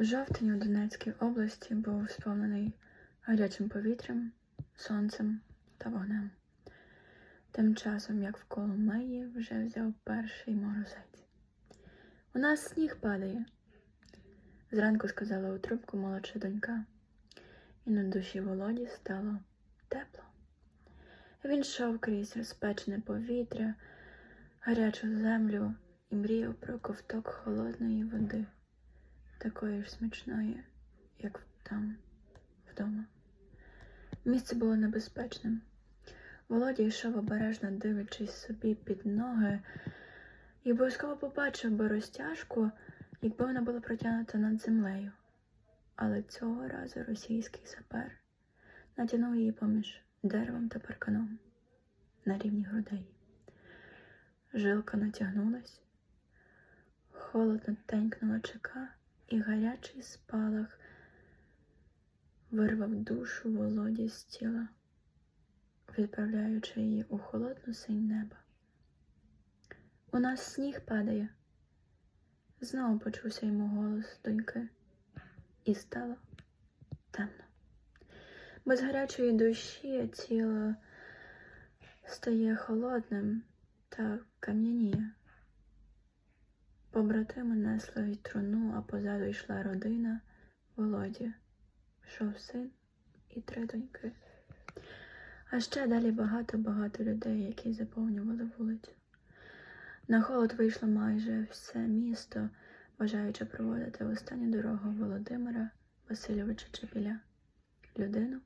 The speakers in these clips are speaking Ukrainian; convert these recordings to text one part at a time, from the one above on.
Жовтень у Донецькій області був сповнений гарячим повітрям, сонцем та вогнем. Тим часом, як в Коломиї вже взяв перший морозець. У нас сніг падає, зранку сказала у трубку молодша донька, і на душі Володі стало тепло. Він йшов крізь розпечене повітря, гарячу землю і мріяв про ковток холодної води, такої ж смачної, як там, вдома. Місце було небезпечним. Володя йшов обережно дивлячись собі під ноги, і обов'язково побачив би розтяжку, якби вона була протягнута над землею. Але цього разу російський сапер натягнув її поміж деревом та парканом на рівні грудей. Жилка натягнулась, холодно тенькнула чека, і гарячий спалах вирвав душу Володі з тіла, відправляючи її у холодну синь неба. У нас сніг падає. Знову почувся йому голос доньки, і стало темно. Без гарячої душі тіло стає холодним та кам'яніє. Побратими несли й труну, а позаду йшла родина Володі, йшов син і три доньки. А ще далі багато-багато людей, які заповнювали вулицю. На холод вийшло майже все місто, бажаючи проводити останню дорогу Володимира Васильовича Чепіля, людину,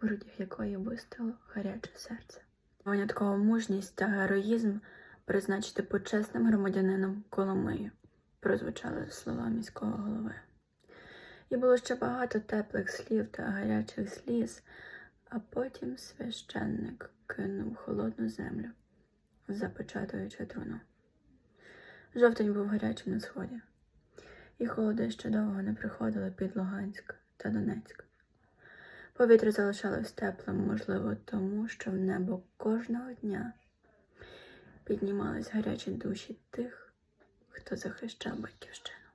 в грудях якої вистало гаряче серце. Винятково мужність та героїзм призначити почесним громадянином Коломиї, прозвучали слова міського голови. І було ще багато теплих слів та гарячих сліз, а потім священник кинув холодну землю, запечатуючи труну. Жовтень був гарячим на сході, і холоди ще довго не приходили під Луганськ та Донецьк. Повітря залишалось теплим, можливо, тому що в небо кожного дня піднімались гарячі душі тих, хто захищав батьківщину.